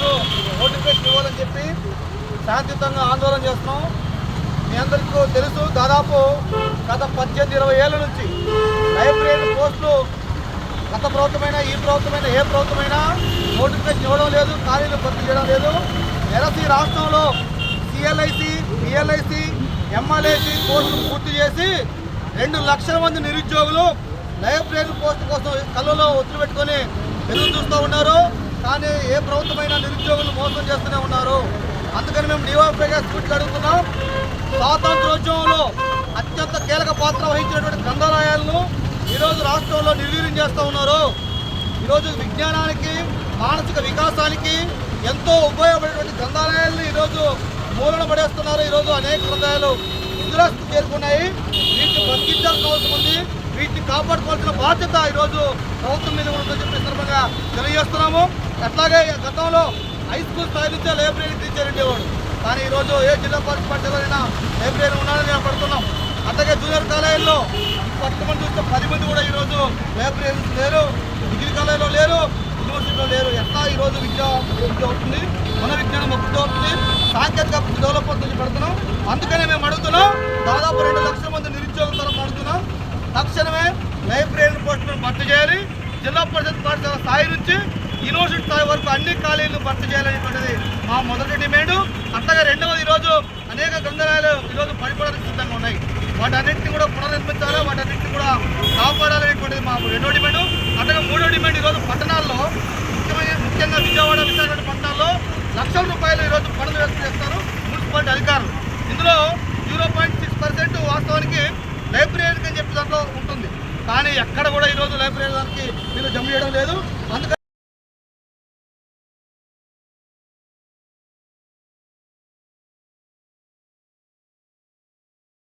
పోస్టులు నోటిఫికేషన్ ఇవ్వాలని చెప్పి శాంతియుతంగా ఆందోళన చేస్తున్నాం. మీ అందరికీ తెలుసు దాదాపు గత పద్దెనిమిది ఇరవై ఏళ్ళ నుంచి లైబ్రరీ పోస్టులు గత ప్రభుత్వమైనా ఈ ప్రభుత్వమైనా ఏ ప్రభుత్వమైనా నోటిఫికేషన్ ఇవ్వడం లేదు ఖాళీలు భర్తీ చేయడం లేదు. ఎరసి రాష్ట్రంలో సిఎల్ఐసి పిఎల్ఐసి ఎంఎల్ఐసి కోర్సులు పూర్తి చేసి రెండు లక్షల మంది నిరుద్యోగులు లైబ్రరీ పోస్ట్ కోసం కళ్ళలో ఒత్తిడి పెట్టుకొని ఎదురు చూస్తూ ఉన్నారు. కానీ ఏ ప్రభుత్వమైనా నిరుద్యోగులు మోసం చేస్తూనే ఉన్నారు. అందుకని మేము డివైఫైగా స్కూల్కి అడుగుతున్నాం. స్వాతంత్రోద్యమంలో అత్యంత కీలక పాత్ర వహించినటువంటి గ్రంథాలయాలను ఈరోజు రాష్ట్రంలో నిర్వీర్యం చేస్తూ ఉన్నారు. ఈరోజు విజ్ఞానానికి మానసిక వికాసానికి ఎంతో ఉపయోగపడేటువంటి గ్రంథాలయాలను ఈరోజు మూలన పడేస్తున్నారు. ఈరోజు అనేక గ్రంథాలయాలు ఇందులోకి చేరుకున్నాయి. వీటిని బతికించాల్సిన అవసరం ఉంది. వీటిని కాపాడుకోవాల్సిన బాధ్యత ఈరోజు ప్రభుత్వం మీద ఉంటుందని చెప్పి సందర్భంగా తెలియజేస్తున్నాము. అట్లాగే గతంలో హై స్కూల్ స్థాయి నుంచే లైబ్రరీ టీచర్ ఉండేవాడు. కానీ ఈరోజు ఏ జిల్లా పరిషత్ పాఠశాలైనా లైబ్రరీ ఉన్నాడని మేము పడుతున్నాం. అట్లాగే జూనియర్ కాలేజీలో పట్టుమంది చూస్తే పది మంది కూడా ఈరోజు లైబ్రరీస్ లేరు డిగ్రీ కాలేజీలో లేరు యూనివర్సిటీలో లేరు. ఎట్లా ఈరోజు విద్య అభివృద్ధి అవుతుంది? మన విజ్ఞానం అభివృద్ధి అవుతుంది? సాంకేతిక డెవలప్ అవుతుంది పెడుతున్నాం. అందుకనే మేము అడుగుతున్నాం దాదాపు రెండు లక్షల జిల్లా పరిషత్ పాఠశాల స్థాయి నుంచి ఈరోజు స్థాయి వరకు అన్ని కాలేజీలు భర్తీ చేయాలనేటువంటిది మా మొదటి డిమాండ్. అట్లాగే రెండవది ఈరోజు అనేక గ్రంథాలయాలు ఈరోజు పడిపోవడానికి సిద్ధంగా ఉన్నాయి. వాటన్నింటినీ కూడా పునర్నిర్మించాలి వాటన్నింటినీ కూడా కాపాడాలనేటువంటిది మా రెండో డిమాండ్. అట్లాగే మూడో డిమాండ్ ఈరోజు పట్టణాల్లో ముఖ్యమైన ముఖ్యంగా విజయవాడ విశాఖపట్నం పట్టణాల్లో లక్షల రూపాయలు ఈరోజు పనులు వ్యక్తం చేస్తారు మున్సిపాలిటీ అధికారులు. ఇందులో జీరో పాయింట్ సిక్స్ పర్సెంట్ వాస్తవానికి లైబ్రరీ అని చెప్పి దాంట్లో ఉంటుంది. కానీ ఎక్కడ కూడా ఈరోజు లైబ్రరీ దానికి మీరు జమ చేయడం లేదు. అందుకని